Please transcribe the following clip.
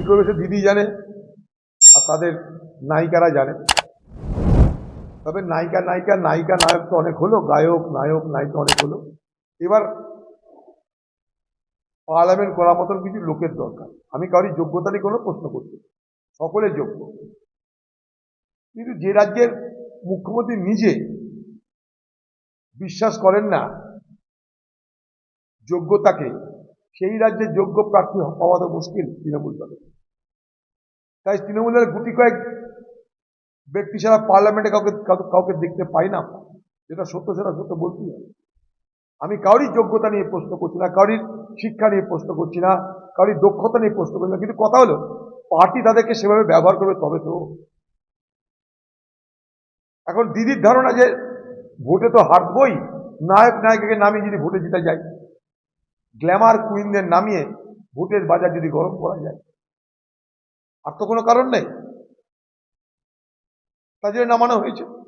কী করবে সে দিদি জানে, আর তাদের নায়িকারা জানে। তবে নায়িকা নায়িকা নায়িকা, নায়ক তো অনেক হলো, গায়ক, নায়ক, নায়িকা অনেক হলো। এবার পার্লামেন্ট করার মতন কিছু লোকের দরকার। আমি কারোর যোগ্যতা নিয়ে কোনো প্রশ্ন করছি। সকলে যোগ্য। কিন্তু যে রাজ্যের মুখ্যমন্ত্রী নিজে বিশ্বাস করেন না, যোগ্যতাকে সেই রাজ্যে যোগ্য প্রার্থী পাওয়া তো মুশকিল তৃণমূল দলে। তাই তৃণমূলের গুটি কয়েক ব্যক্তি ছাড়া পার্লামেন্টে কাউকে, কাউকে- কাউকে দেখতে পাই না। যেটা সত্য, সেটা সত্য বলতেই হবে। আমি কারোরই যোগ্যতা নিয়ে প্রশ্ন করছি না কারোর শিক্ষা নিয়ে প্রশ্ন করছি না কারোর দক্ষতা নিয়ে প্রশ্ন করছি না। কিন্তু কথা হলো, পার্টি তাদেরকে সেভাবে ব্যবহার করবে তবে তো। এখন দিদির ধারণা যে ভোটে তো হারবই, নায়ক, নায়িকাকে নামিয়ে যদি ভোটে জিতে যায় গ্ল্যামার কুইনদের নামিয়ে ভোটের বাজার যদি গরম করা যায়। আর তো কোনো কারণ নেই। তার জন্য নামানো হয়েছে।